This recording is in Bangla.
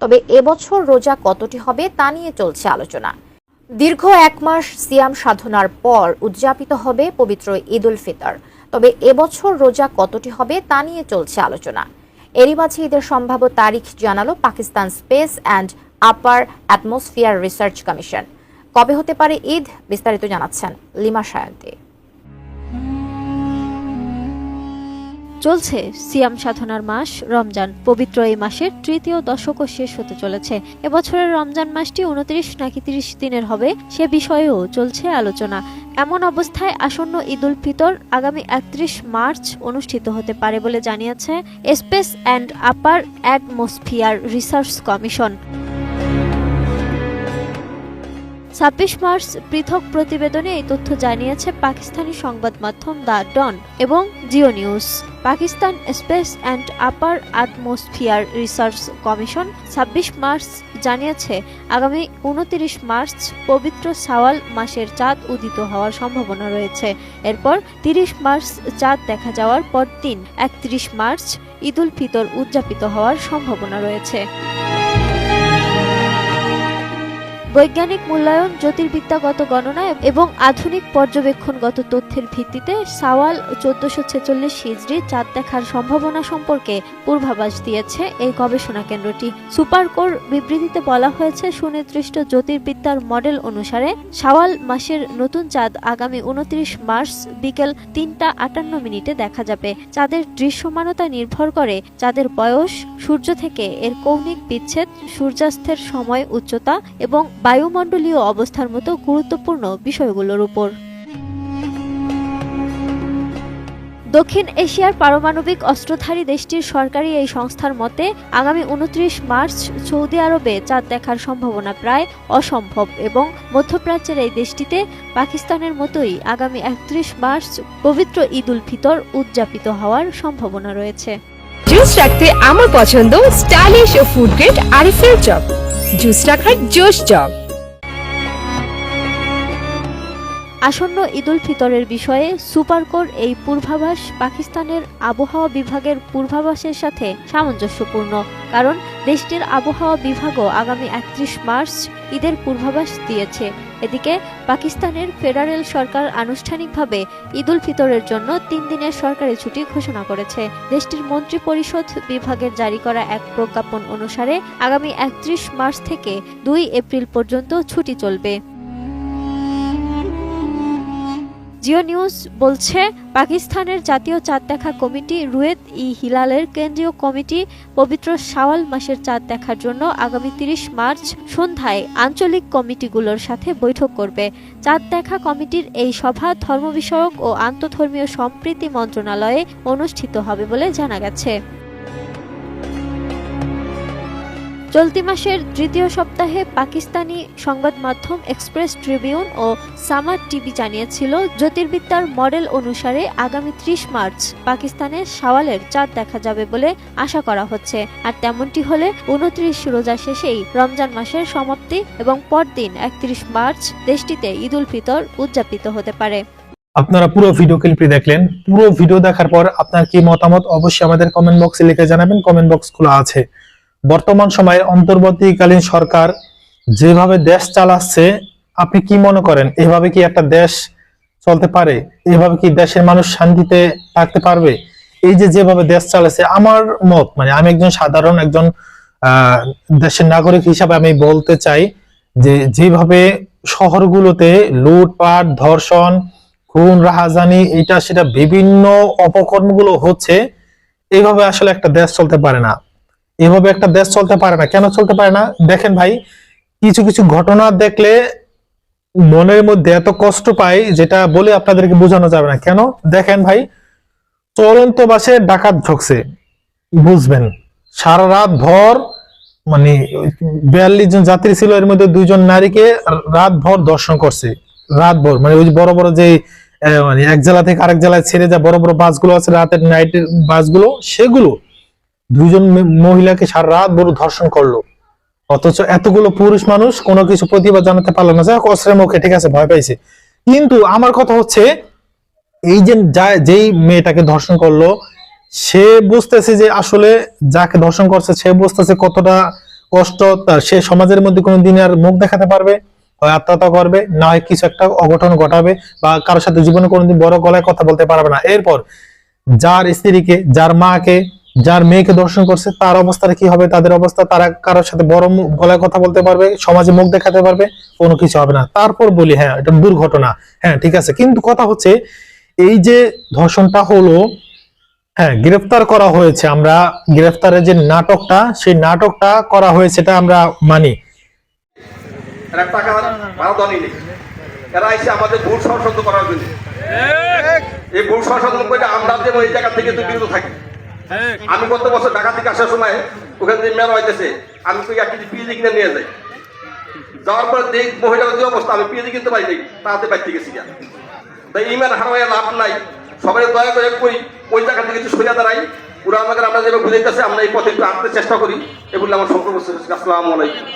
তবে এবছর রোজা কতটি হবে তা নিয়ে চলছে আলোচনা। দীর্ঘ এক মাস সিয়াম সাধনার পর উদযাপিত হবে পবিত্র ঈদ উল ফিতর। তবে এবছর রোজা কতটি হবে তা নিয়ে চলছে আলোচনা। এরই মাঝে ঈদের সম্ভাব্য তারিখ জানালো Pakistan space and upper atmosphere research commission. কবে হতে পারে ঈদ বিস্তারিত জানাচ্ছেন লিমা সায়ন্তী। চলছে সিয়াম সাধনার মাস। রমজান পবিত্র এই মাসের তৃতীয় দশকও শেষ হতে চলেছে। এবছরের রমজান মাসটি উনত্রিশ নাকি তিরিশ দিনের হবে সে বিষয়েও চলছে আলোচনা। এমন অবস্থায় আসন্ন ঈদ উল ফিতর আগামী একত্রিশ মার্চ অনুষ্ঠিত হতে পারে বলে জানিয়েছে space and upper atmosphere research commission. ছাব্বিশ মার্চ পৃথক প্রতিবেদনে এই তথ্য জানিয়েছে পাকিস্তানি সংবাদ মাধ্যম দ্য ডন এবং Geo News. Pakistan space and upper atmosphere research commission ছাব্বিশ মার্চ জানিয়েছে, আগামী উনতিরিশ মার্চ পবিত্র সাওয়াল মাসের চাঁদ উদিত হওয়ার সম্ভাবনা রয়েছে। এরপর তিরিশ মার্চ চাঁদ দেখা যাওয়ার পরদিন একত্রিশ মার্চ ঈদ উল ফিতর উদযাপিত হওয়ার সম্ভাবনা রয়েছে। বৈজ্ঞানিক মূল্যায়ন, জ্যোতির্বিদ্যাগত গণনা এবং আধুনিক পর্যবেক্ষণগত তথ্যের ভিত্তিতে সাওয়াল চোদ্দশো ছেচল্লিশ হিজড়ি চাঁদ দেখার সম্ভাবনা সম্পর্কে পূর্বাভাস দিয়েছে এই গবেষণা কেন্দ্রটি। সুপারকোর বিবৃতিতে বলা হয়েছে, সুনির্দিষ্ট জ্যোতির্বিদ্যার মডেল অনুসারে সাওয়াল মাসের নতুন চাঁদ আগামী উনত্রিশ মার্চ বিকেল তিনটা আটান্ন মিনিটে দেখা যাবে। চাঁদের দৃশ্যমানতা নির্ভর করে চাঁদের বয়স সূর্য থেকে এর কৌণিক বিচ্ছেদ, সূর্যাস্তের সময় উচ্চতা এবং বায়ুমণ্ডলীয় অবস্থার মতো গুরুত্বপূর্ণ বিষয়গুলোর উপর। দক্ষিণ এশিয়ার পারমাণবিক অস্ত্রধারী দেশটির সরকারি এই সংস্থার মতে, আগামী উনত্রিশ মার্চ সৌদি আরবে চাঁদ দেখার সম্ভাবনা প্রায় অসম্ভব এবং মধ্যপ্রাচ্যের এই দেশটিতে পাকিস্তানের মতোই আগামী একত্রিশ মার্চ পবিত্র ঈদ উল ফিতর উদযাপিত হওয়ার সম্ভাবনা রয়েছে। জুস রাখতে আমার পছন্দ স্টাইলিশ ও ফুড গ্রেড আরিফেল চপ। জুস রাখার জোশ চপ। আসন্ন ঈদুল ফিতরের বিষয়ে সুপারকোর এই পূর্বাভাস পাকিস্তানের আবহাওয়া বিভাগের পূর্বাভাসের সাথে সামঞ্জস্যপূর্ণ, কারণ দেশটির আবহাওয়া বিভাগও আগামী একত্রিশ মার্চ ঈদের পূর্বাভাস দিয়েছে। এদিকে পাকিস্তানের ফেডারেল সরকার আনুষ্ঠানিকভাবে ঈদুল ফিতরের জন্য তিন দিনের সরকারি ছুটি ঘোষণা করেছে। দেশটির মন্ত্রী পরিষদ বিভাগের জারি করা এক প্রজ্ঞাপন অনুসারে আগামী একত্রিশ মার্চ থেকে দুই এপ্রিল পর্যন্ত ছুটি চলবে। জিও নিউজ বলছে, পাকিস্তানের জাতীয় চাঁদ দেখা কমিটি রুয়েত ই হিলালের কেন্দ্রীয় কমিটি পবিত্র শাওয়াল মাসের চাঁদ দেখার জন্য আগামী তিরিশ মার্চ সন্ধ্যায় আঞ্চলিক কমিটিগুলোর সাথে বৈঠক করবে। চাঁদ দেখা কমিটির এই সভা ধর্ম বিষয়ক ও আন্তধর্মীয় সম্প্রীতি মন্ত্রণালয়ে অনুষ্ঠিত হবে বলে জানা গেছে। চলতি মাসের তৃতীয় সপ্তাহে পাকিস্তানি সংবাদ মাধ্যম এক্সপ্রেস ট্রিবিউন ও সামার টিভি জানিয়েছিল, জ্যোতির্বিদ্যার মডেল অনুসারে আগামী ত্রিশ মার্চ পাকিস্তানের সাওয়ালের চাঁদ দেখা যাবে বলে আশা করা হচ্ছে। আর তেমনটি হলে উনত্রিশ রোজা শেষেই রমজান মাসের সমাপ্তি এবং পরদিন একত্রিশ মার্চ দেশটিতে ঈদ উল ফিতর উদযাপিত হতে পারে। আপনারা পুরো ভিডিও ক্লিপটি দেখলেন। পুরো ভিডিও দেখার পর আপনার কি মতামত অবশ্যই আমাদের কমেন্ট বক্সে লিখে জানাবেন। কমেন্ট বক্স খোলা আছে। বর্তমান সময়ে অন্তর্বর্তীকালীন সরকার যেভাবে দেশ চালাচ্ছে, আপনি কি মনে করেন? এভাবে কি একটা দেশ চলতে পারে? এভাবে কি দেশের মানুষ শান্তিতে থাকতে পারবে? এই যে যেভাবে দেশ চালাচ্ছে, আমার মত মানে আমি একজন সাধারণ একজন দেশের নাগরিক হিসাবে আমি বলতে চাই যে যেভাবে শহরগুলোতে লুটপাট, ধর্ষণ, খুন, রাহাজানি, এটা সেটা বিভিন্ন অপকর্মগুলো হচ্ছে এইভাবে আসলে একটা দেশ চলতে পারে না। এভাবে একটা দেশ চলতে পারে না। কেন চলতে পারে না? দেখেন ভাই, কিছু কিছু ঘটনা দেখলে মনের মধ্যে এত কষ্ট পাই, যেটা বলে আপনাদেরকে বোঝানো যাবে না। কেন? দেখেন ভাই, চলন্ত বাসে ডাকাত ঢুকছে। বুঝবেন, সারা রাত ভর মানে বিয়াল্লিশ জন যাত্রী ছিল, এর মধ্যে দুইজন নারীকে রাত ভর দর্শন করছে। রাত ভর মানে ওই বড় বড় যে মানে এক জেলা থেকে আরেক জেলায় ছেড়ে যা বড় বড় বাসগুলো আছে, রাতের নাইটের বাসগুলো, সেগুলো দুইজন মহিলাকে সারা রাত ভর ধর্ষণ করল। অথচ এতগুলো পুরুষ মানুষ কোনো কিছু প্রতিবাদ জানাতে পারল না। যাই অস্ত্রের মুখে, ঠিক আছে, ভয় পাইছে। কিন্তু আমার কথা হচ্ছে, এই যা- যেই মেয়েটাকে ধর্ষণ করল, সে বুঝতেছে যে আসলে যাকে ধর্ষণ করছে, সে বুঝতেছে কতটা কষ্ট, তার সে সমাজের মধ্যে কোনো দিন আর মুখ দেখাতে পারবে হয় আত্মহত্যা করবে, না হয় কিছু একটা অঘটন ঘটাবে, বা কারোর সাথে জীবনে কোনোদিন বড় গলায় কথা বলতে পারবে না। এরপর, যার স্ত্রীকে, যার মাকে যার মেয়েকে দর্শন করছে তার অবস্থাটা কি হবে তাদের অবস্থা তারা কারোর সাথে বড় মুখ- গলায় কথা বলতে পারবে সমাজে মুখ দেখাতে পারবে কোনো কিছু হবে না। তারপর বলি হ্যাঁ এটা দুর্ঘটনা। হ্যাঁ ঠিক আছে। কিন্তু কথা হচ্ছে এই যে ধর্ষণটা হলো হ্যাঁ গ্রেফতার করা হয়েছে আমরা গ্রেফতারের যে নাটকটা সেই নাটকটা করা হয়েছে এটা আমরা মানি। এরা টাকা ভাড়া নেই। এরা এসে আমাদের ভুল সংশোধন করার জন্য। এই ভুল সংশোধন করে আমরা যে ওই জায়গা থেকে বিরত থাকি। আমি গত বছর ঢাকা থেকে আসার সময় ওখানে মেলা হইতেছে, আমি তো এক পিএজি কিনে নিয়ে যাই। যাওয়ার পরে দেখ মহিলার যে অবস্থা, আমি পিএজি কিনতে পারি নাই, তাতে বাড়তে গেছি গা তাই ইমান হারায় লাভ নাই। সবাই দয়া করে কই, ওই জায়গা থেকে কিছু সোজা দাঁড়াই। ওরা আমাকে আমরা যেভাবে বুঝাইতেছে, আমরা এই পথে একটু আনতে চেষ্টা করি। এগুলো আমার সম্পর্ক আসসালামু আলাইকুম।